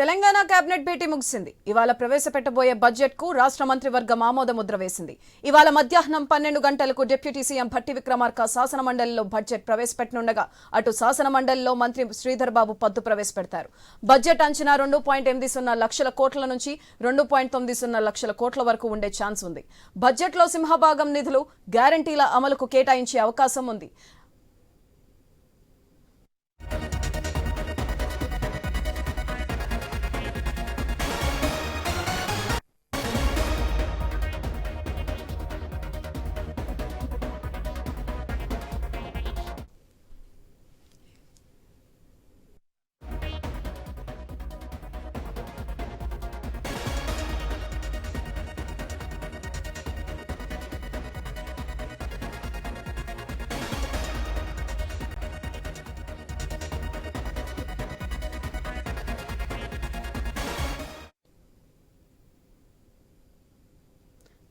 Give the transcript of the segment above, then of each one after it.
Telangana cabinet భేటీ ముగిసింది. ఇవాళ ప్రవేశపెట్టబోయే బడ్జెట్కు రాష్ట్ర మంత్రివర్గం ఆమోద ముద్ర వేసింది. ఇవాళ మధ్యాహ్నం పన్నెండు గంటలకు డిప్యూటీ సీఎం భట్టి విక్రమార్క శాసన మండలిలో బడ్జెట్ ప్రవేశపెట్టనుండగా అటు శాసన మండలిలో మంత్రి శ్రీధర్ బాబు పద్దు ప్రవేశపెడతారు. బడ్జెట్ అంచనా రెండు పాయింట్ ఎనిమిది సున్నా లక్షల కోట్ల నుంచి రెండు పాయింట్ తొమ్మిది సున్నా లక్షల కోట్ల వరకు ఉండే ఛాన్స్ ఉంది. బడ్జెట్లో సింహభాగం నిధులు గ్యారంటీల అమలుకు కేటాయించే అవకాశం ఉంది.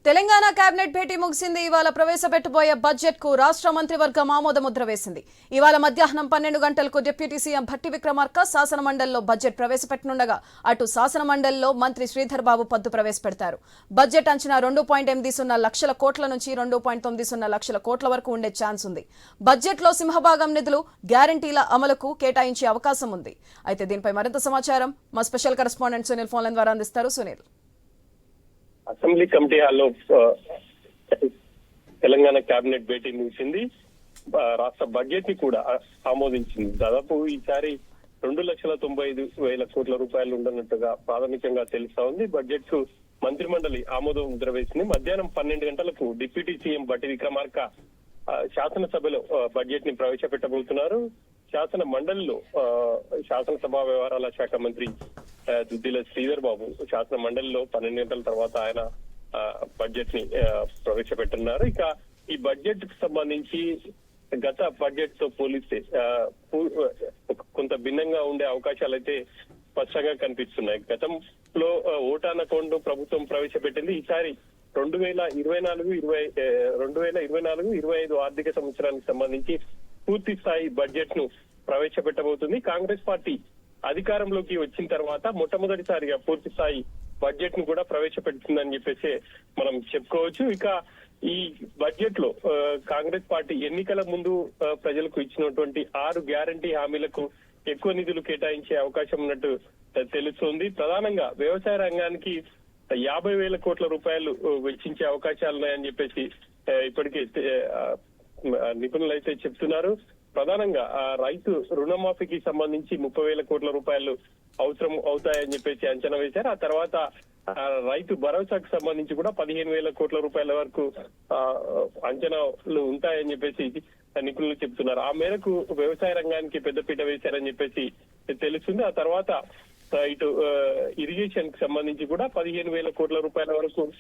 తెలంగాణ కేబినెట్ భేటీ ముగిసింది. ఇవాళ ప్రవేశపెట్టబోయే బడ్జెట్కు రాష్ట్ర మంత్రివర్గం ఆమోద ముద్ర వేసింది. ఇవాళ మధ్యాహ్నం పన్నెండు గంటలకు డిప్యూటీ సీఎం భట్టి విక్రమార్క శాసన మండలిలో బడ్జెట్ ప్రవేశపెట్టనుండగా అటు శాసన మండలిలో మంత్రి శ్రీధర్ బాబు పద్దు ప్రవేశపెడతారు. బడ్జెట్ అంచనా రెండు పాయింట్ ఎనిమిది సున్నా లక్షల కోట్ల నుంచి రెండు పాయింట్ తొమ్మిది సున్నా లక్షల కోట్ల వరకు ఉండే ఛాన్స్ ఉంది. బడ్జెట్లో సింహభాగం నిధులు గ్యారంటీల అమలుకు కేటాయించే అవకాశం ఉంది. అయితే దీనిపై మరింత సమాచారం మా స్పెషల్ కరెస్పాండెంట్ సునీల్ ఫోన్ల ద్వారా అందిస్తారు సునీల్. అసెంబ్లీ కమిటీ హాల్లో తెలంగాణ కేబినెట్ భేటీ ముగిసింది. రాష్ట్ర బడ్జెట్ని కూడా ఆమోదించింది. దాదాపు ఈసారి రెండు లక్షల తొంభై ఐదు వేల కోట్ల రూపాయలు ఉండనట్టుగా ప్రాథమికంగా తెలుస్తా ఉంది. బడ్జెట్కు మంత్రిమండలి ఆమోదం ముద్ర వేసింది మధ్యాహ్నం పన్నెండు గంటలకు డిప్యూటీ సీఎం బట్టి విక్రమార్క శాసనసభలో బడ్జెట్ని ప్రవేశపెట్టబోతున్నారు. శాసన మండలిలో ఆ, శాసనసభ వ్యవహారాల శాఖ మంత్రి దుద్దిల శ్రీధర్ బాబు శాసన మండలిలో పన్నెండు గంటల తర్వాత ఆయన uh, ఆ, బడ్జెట్ని uh, ప్రవేశపెట్టున్నారు. ఇక ఈ బడ్జెట్కు సంబంధించి గత బడ్జెట్తో పోలిస్తే uh, కొంత భిన్నంగా ఉండే అవకాశాలు అయితే స్పష్టంగా కనిపిస్తున్నాయి. గతంలో ఓటాన ఓటాన్ అకౌంట్ ప్రభుత్వం ప్రవేశపెట్టింది. ఈసారి రెండు వేల ఇరవై నాలుగు ఇరవై రెండు వేల ఇరవై నాలుగు ఇరవై ఐదు ఆర్థిక సంవత్సరానికి సంబంధించి పూర్తి స్థాయి బడ్జెట్ను ప్రవేశపెట్టబోతుంది. కాంగ్రెస్ పార్టీ అధికారంలోకి వచ్చిన తర్వాత మొట్టమొదటిసారిగా పూర్తి స్థాయి బడ్జెట్ను కూడా ప్రవేశపెడుతుందని చెప్పేసి మనం చెప్పుకోవచ్చు. ఇక ఈ బడ్జెట్లో కాంగ్రెస్ పార్టీ ఎన్నికల ముందు ప్రజలకు ఇచ్చినటువంటి ఆరు గ్యారంటీ హామీలకు ఎక్కువ నిధులు కేటాయించే అవకాశం ఉన్నట్టు తెలుస్తుంది తెలుస్తోంది. ప్రధానంగా వ్యవసాయ రంగానికి యాభై వేల కోట్ల రూపాయలు వెచ్చించే అవకాశాలు ఉన్నాయని చెప్పేసి ఆ, ఇప్పటికే ఆ, నిపుణులు అయితే చెప్తున్నారు. ప్రధానంగా ఆ రైతు రుణమాఫీకి సంబంధించి ముప్పై వేల కోట్ల రూపాయలు అవసరం అవుతాయని చెప్పేసి అంచనా వేశారు. ఆ తర్వాత ఆ, రైతు భరోసాకు సంబంధించి కూడా పదిహేను వేల కోట్ల రూపాయల వరకు ఆ, అంచనాలు ఉంటాయని చెప్పేసి నిపుణులు చెప్తున్నారు ఆ మేరకు వ్యవసాయ రంగానికి పెద్దపీట వేశారని చెప్పేసి తెలుస్తుంది. ఆ తర్వాత ఇటు ఇరిగేషన్కి సంబంధించి కూడా పదిహేను వేల కోట్ల రూపాయల వరకు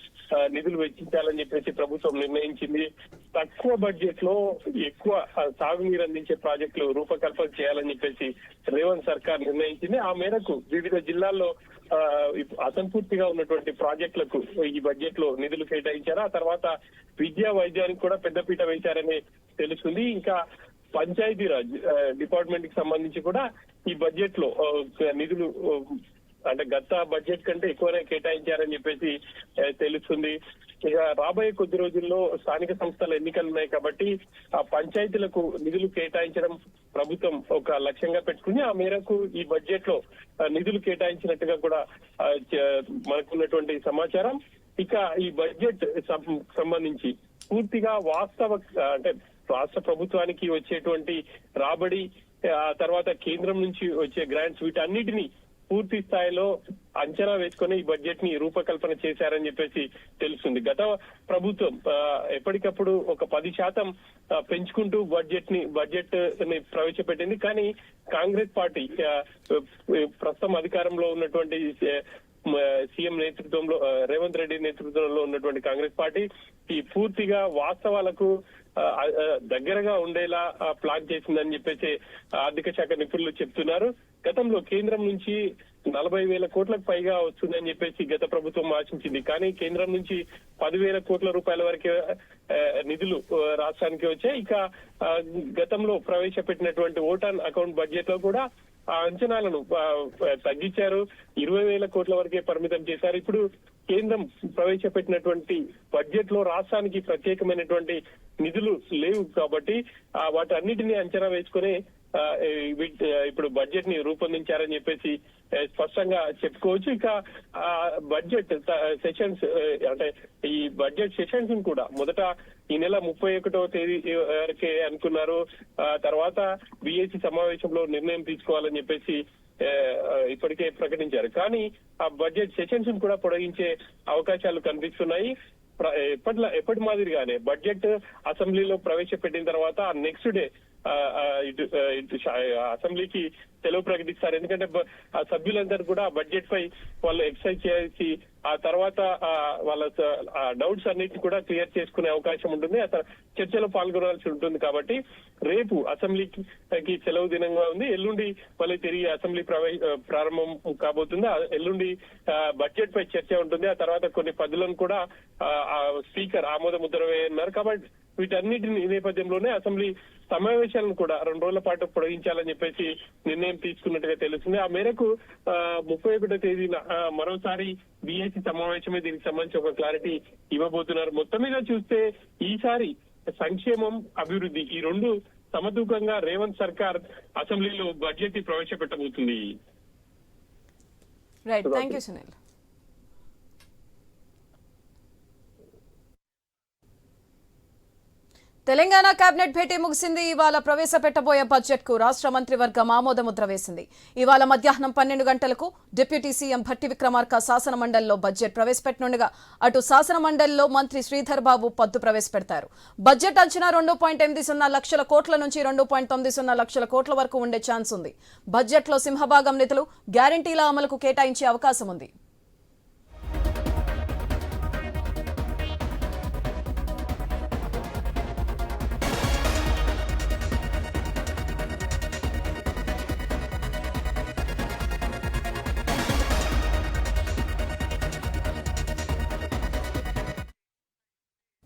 నిధులు వెచ్చించాలని చెప్పేసి ప్రభుత్వం నిర్ణయించింది. తక్కువ బడ్జెట్లో ఎక్కువ సాగునీరు అందించే ప్రాజెక్టులు రూపకల్పన చేయాలని చెప్పేసి రేవంత్ సర్కార్ నిర్ణయించింది. ఆ మేరకు వివిధ జిల్లాల్లో ఆ, అసంపూర్తిగా ఉన్నటువంటి ప్రాజెక్టులకు ఈ బడ్జెట్లో నిధులు కేటాయించారు. ఆ తర్వాత విద్యా వైద్యానికి కూడా పెద్దపీట వేశారని తెలుస్తుంది. ఇంకా పంచాయతీరాజ్ ఆ, డిపార్ట్మెంట్కి సంబంధించి కూడా ఈ బడ్జెట్లో నిధులు అంటే గత బడ్జెట్ కంటే ఎక్కువనే కేటాయించారని చెప్పేసి తెలుస్తుంది. ఇక రాబోయే కొద్ది రోజుల్లో స్థానిక సంస్థల ఎన్నికలు ఉన్నాయి కాబట్టి ఆ పంచాయతీలకు నిధులు కేటాయించడం ప్రభుత్వం ఒక లక్ష్యంగా పెట్టుకుని ఆ మేరకు ఈ బడ్జెట్లో నిధులు కేటాయించినట్టుగా కూడా మనకున్నటువంటి సమాచారం. ఇక ఈ బడ్జెట్ సం- సంబంధించి పూర్తిగా వాస్తవ అంటే రాష్ట్ర ప్రభుత్వానికి వచ్చేటువంటి రాబడి ఆ తర్వాత కేంద్రం నుంచి వచ్చే గ్రాంట్స్ వీటన్నిటిని పూర్తి స్థాయిలో అంచనా వేసుకుని ఈ బడ్జెట్ని రూపకల్పన చేశారని చెప్పేసి తెలుస్తుంది. గత ప్రభుత్వం ఎప్పటికప్పుడు ఒక పది శాతం పెంచుకుంటూ బడ్జెట్ని బడ్జెట్ని ప్రవేశపెట్టింది. కానీ కాంగ్రెస్ పార్టీ ప్రస్తుతం అధికారంలో ఉన్నటువంటి సీఎం నేతృత్వంలో రేవంత్ రెడ్డి నేతృత్వంలో ఉన్నటువంటి కాంగ్రెస్ పార్టీ ఈ పూర్తిగా వాస్తవాలకు దగ్గరగా ఉండేలా ప్లాన్ చేసిందని చెప్పేసి ఆర్థిక శాఖ నిపుణులు చెప్తున్నారు. గతంలో కేంద్రం నుంచి నలభై వేల కోట్లకు పైగా వస్తుందని చెప్పేసి గత ప్రభుత్వం ఆశించింది. కానీ కేంద్రం నుంచి పదివేల కోట్ల రూపాయల వరకే నిధులు రాష్ట్రానికి వచ్చాయి. ఇక గతంలో ప్రవేశపెట్టినటువంటి ఓటాన్ అకౌంట్ బడ్జెట్లో కూడా ఆ అంచనాలను తగ్గించారు. ఇరవై వేల కోట్ల వరకే పరిమితం చేశారు. ఇప్పుడు కేంద్రం ప్రవేశపెట్టినటువంటి బడ్జెట్లో రాష్ట్రానికి ప్రత్యేకమైనటువంటి నిధులు లేవు కాబట్టి వాటి వాటన్నిటిని అంచనా వేసుకుని ఇప్పుడు బడ్జెట్ని రూపొందించారని చెప్పేసి స్పష్టంగా చెప్పుకోవచ్చు. ఇక ఆ, బడ్జెట్ సెషన్స్ అంటే ఈ బడ్జెట్ సెషన్స్ కూడా మొదట ఈ నెల ముప్పై ఒకటో తేదీ వరకే అనుకున్నారు ఆ, తర్వాత బిఎస్సి సమావేశంలో నిర్ణయం తీసుకోవాలని చెప్పేసి ఇప్పటికే ప్రకటించారు. కానీ ఆ బడ్జెట్ సెషన్స్ కూడా పొడిగించే అవకాశాలు కనిపిస్తున్నాయి. ఎప్పట్లో ఎప్పటి మాదిరిగానే బడ్జెట్ అసెంబ్లీలో ప్రవేశపెట్టిన తర్వాత నెక్స్ట్ డే ఆ, ఇటు ఇటు అసెంబ్లీకి సెలవు ప్రకటిస్తారు. ఎందుకంటే ఆ సభ్యులందరూ కూడా బడ్జెట్ పై వాళ్ళు ఎక్సైజ్ చేసి ఆ తర్వాత ఆ, వాళ్ళ డౌట్స్ అన్నిటిని కూడా క్లియర్ చేసుకునే అవకాశం ఉంటుంది. ఆ చర్చలో పాల్గొనాల్సి ఉంటుంది కాబట్టి రేపు అసెంబ్లీకి కి సెలవు దినంగా ఉంది. ఎల్లుండి మళ్ళీ తిరిగి అసెంబ్లీ ప్రవే ప్రారంభం కాబోతుంది. ఆ ఎల్లుండి బడ్జెట్ పై చర్చ ఉంటుంది. ఆ తర్వాత కొన్ని పదులను కూడా ఆ, స్పీకర్ ఆమోద ముద్ర వేయన్నారు కాబట్టి వీటన్నిటి నేపథ్యంలోనే అసెంబ్లీ సమావేశాలను కూడా రెండు రోజుల పాటు పొడిగించాలని చెప్పేసి నిర్ణయం తీసుకున్నట్టుగా తెలుస్తుంది. ఆ మేరకు ముప్పై ఒకటో తేదీన మరోసారి బిఎస్సి సమావేశమే దీనికి సంబంధించి ఒక క్లారిటీ ఇవ్వబోతున్నారు. మొత్తం మీద చూస్తే ఈసారి సంక్షేమం అభివృద్ధి ఈ రెండు సమతూకంగా రేవంత్ సర్కార్ అసెంబ్లీలో budget ప్రవేశపెట్టబోతుంది. Right thank you Sunil Telangana cabinet భేటీ ముగిసింది. ఇవాళ ప్రవేశపెట్టబోయే బడ్జెట్కు రాష్ట్ర మంత్రివర్గం ఆమోద ముద్ర వేసింది. ఇవాళ మధ్యాహ్నం పన్నెండు గంటలకు డిప్యూటీ సీఎం భట్టి విక్రమార్క శాసన మండలిలో బడ్జెట్ ప్రవేశపెట్టనుండగా అటు శాసన మండలిలో మంత్రి శ్రీధర్ బాబు పద్దు ప్రవేశపెడతారు. బడ్జెట్ అంచనా రెండు పాయింట్ ఎనిమిది సున్నా లక్షల కోట్ల నుంచి రెండు పాయింట్ తొమ్మిది సున్నా లక్షల కోట్ల వరకు ఉండే ఛాన్స్ ఉంది. బడ్జెట్లో సింహభాగం నిధులు గ్యారంటీల అమలుకు కేటాయించే అవకాశం ఉంది.